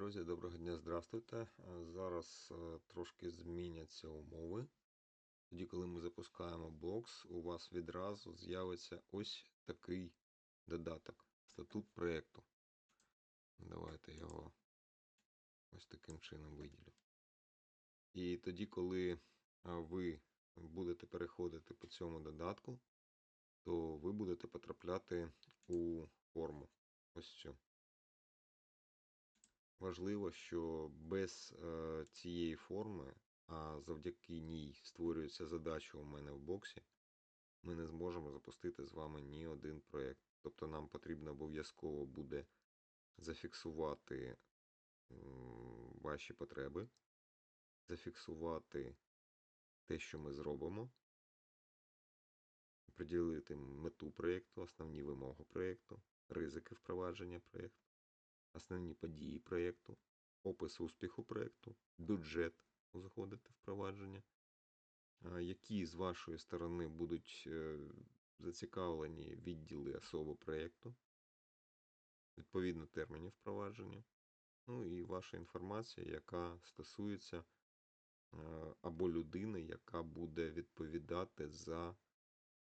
Друзі, доброго дня, здравствуйте. Зараз е, трошки зміняться умови. Тоді, коли ми запускаємо блокс, у вас відразу з'явиться ось такий додаток. Статут проєкту. Давайте його ось таким чином виділю. І тоді, коли е, ви будете переходити по цьому додатку, то ви будете потрапляти у форму. Ось цю. Важливо, що без е, цієї форми, а завдяки ній створюється задача у мене в боксі, ми не зможемо запустити з вами ні один проєкт. Тобто нам потрібно обов'язково буде зафіксувати ваші потреби, зафіксувати те, що ми зробимо, приділити мету проєкту, основні вимоги проєкту, ризики впровадження проєкту основні події проєкту, опис успіху проєкту, бюджет узгодити впровадження, які з вашої сторони будуть е, зацікавлені відділи особи проєкту, відповідно термінів впровадження, ну і ваша інформація, яка стосується е, або людини, яка буде відповідати за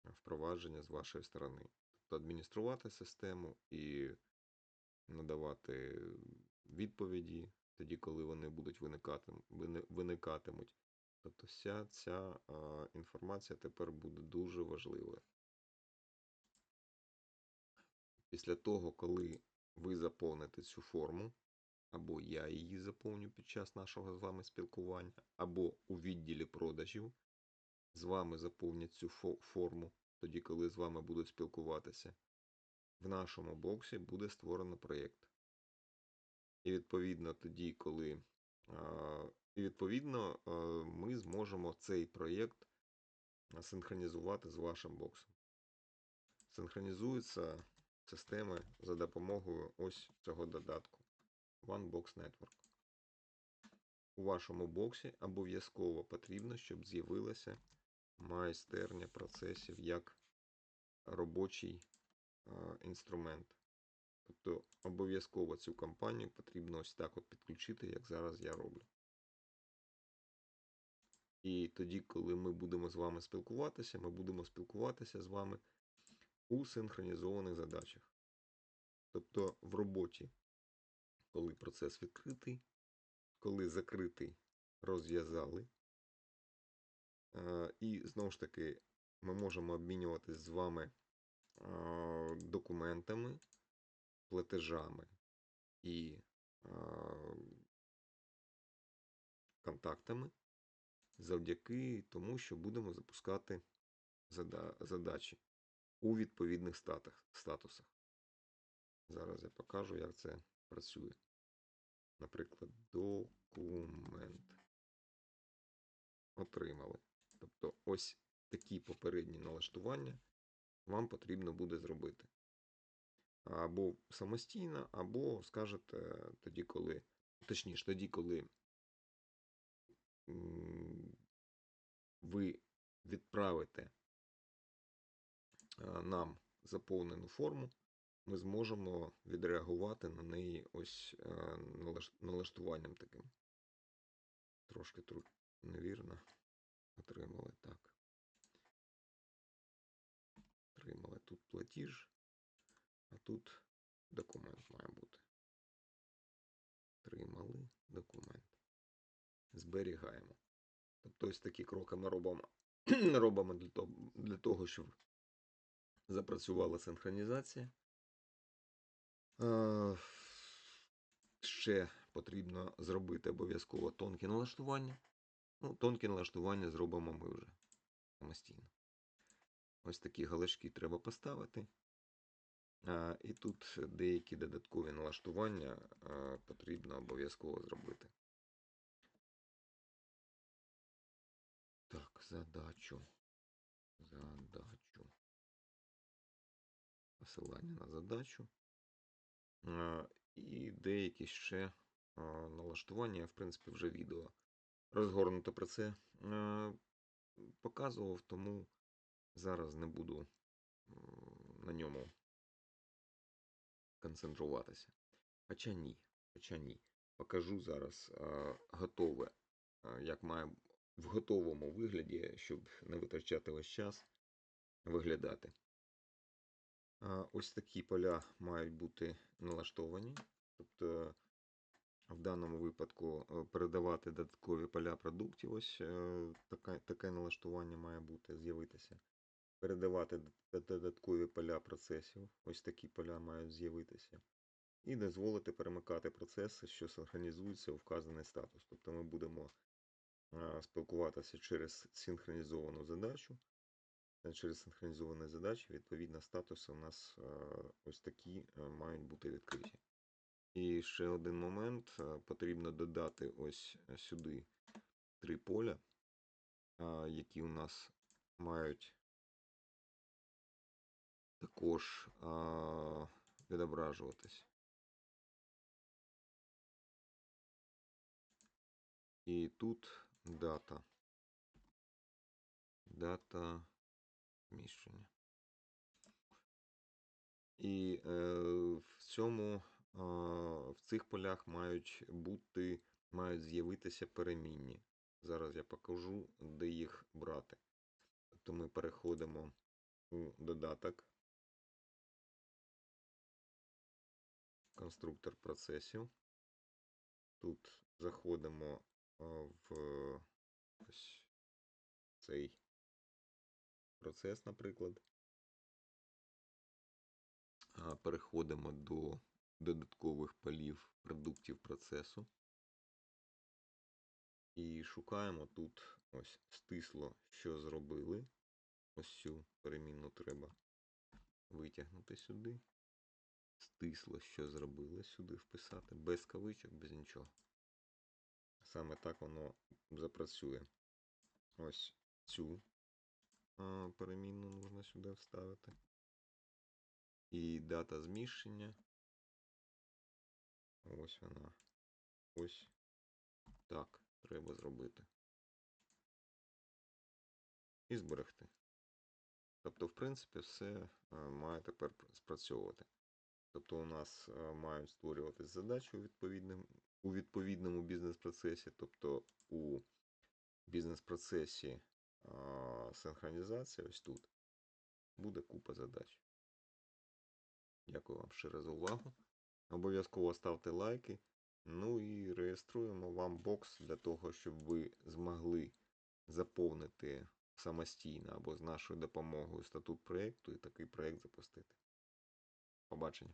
впровадження з вашої сторони. Тобто адмініструвати систему і надавати відповіді тоді, коли вони будуть виникати, виникатимуть. Тобто вся ця інформація тепер буде дуже важливою. Після того, коли ви заповните цю форму, або я її заповню під час нашого з вами спілкування, або у відділі продажів з вами заповнять цю фо- форму, тоді, коли з вами будуть спілкуватися, в нашому боксі буде створено проєкт. І відповідно тоді, коли і відповідно ми зможемо цей проєкт синхронізувати з вашим боксом. Синхронізуються системи за допомогою ось цього додатку OneBox Network. У вашому боксі обов'язково потрібно, щоб з'явилася майстерня процесів як робочий інструмент. Тобто обов'язково цю кампанію потрібно ось так от підключити, як зараз я роблю. І тоді, коли ми будемо з вами спілкуватися, ми будемо спілкуватися з вами у синхронізованих задачах. Тобто в роботі, коли процес відкритий, коли закритий, розв'язали. І знову ж таки, ми можемо обмінюватись з вами документами, платежами і контактами завдяки тому, що будемо запускати задачі у відповідних статусах. Зараз я покажу, як це працює. Наприклад, документ. Отримали. Тобто, ось такі попередні налаштування вам потрібно буде зробити. Або самостійно, або скажете тоді, коли. Точніше, тоді, коли ви відправите нам заповнену форму, ми зможемо відреагувати на неї ось е, налаштуванням таким. Трошки тут невірно. Отримали так. Отримали тут платіж, а тут документ має бути. Отримали документ. Зберігаємо. Тобто ось такі кроки ми робимо, робимо для того, для того, щоб запрацювала синхронізація. Ще потрібно зробити обов'язково тонкі налаштування. Ну, тонкі налаштування зробимо ми вже самостійно. Ось такі галочки треба поставити. І тут деякі додаткові налаштування потрібно обов'язково зробити. Так, задачу. Задачу. Посилання на задачу. І деякі ще а, налаштування. В принципі, вже відео розгорнуто про це показував, тому зараз не буду на ньому концентруватися. Хоча ні. Хоча ні. покажу зараз а, готове, а, як має в готовому вигляді, щоб не витрачати весь час, виглядати. А, Ось такі поля мають бути налаштовані. Тобто в даному випадку е, передавати додаткові поля продуктів. Ось е, таке, таке налаштування має бути, з'явитися. Передавати додаткові поля процесів. Ось такі поля мають з'явитися. І дозволити перемикати процеси, що синхронізуються у вказаний статус. Тобто ми будемо спілкуватися через синхронізовану задачу. Е, Через синхронізовані задачі, відповідно, статуси у нас е, ось такі е, мають бути відкриті. І ще один момент. Потрібно додати ось сюди три поля, які у нас мають також а, відображуватись. І тут дата. Дата зміщення. І е, в цьому е, в цих полях мають бути, мають з'явитися перемінні. Зараз я покажу, де їх брати. Тобто ми переходимо у додаток. Конструктор процесів. Тут заходимо в ось цей процес, наприклад. Переходимо до додаткових полів продуктів процесу. І шукаємо тут ось стисло, що зробили. Ось цю перемінну треба витягнути сюди. Стисло, що зробили, сюди вписати. Без кавичок, без нічого. Саме так воно запрацює. Ось цю перемінну можна сюди вставити. І дата зміщення. Ось вона. Ось так треба зробити. І зберегти. Тобто, в принципі, все е, має тепер спрацьовувати. Тобто у нас е, мають створюватись задачі у відповідному, у відповідному бізнес-процесі, тобто у бізнес-процесі синхронізація ось тут буде купа задач. Дякую вам щиро за увагу. Обов'язково ставте лайки. Ну і реєструємо вам бокс для того, щоб ви змогли заповнити самостійно або з нашою допомогою статут проєкту і такий проєкт запустити. Побачення.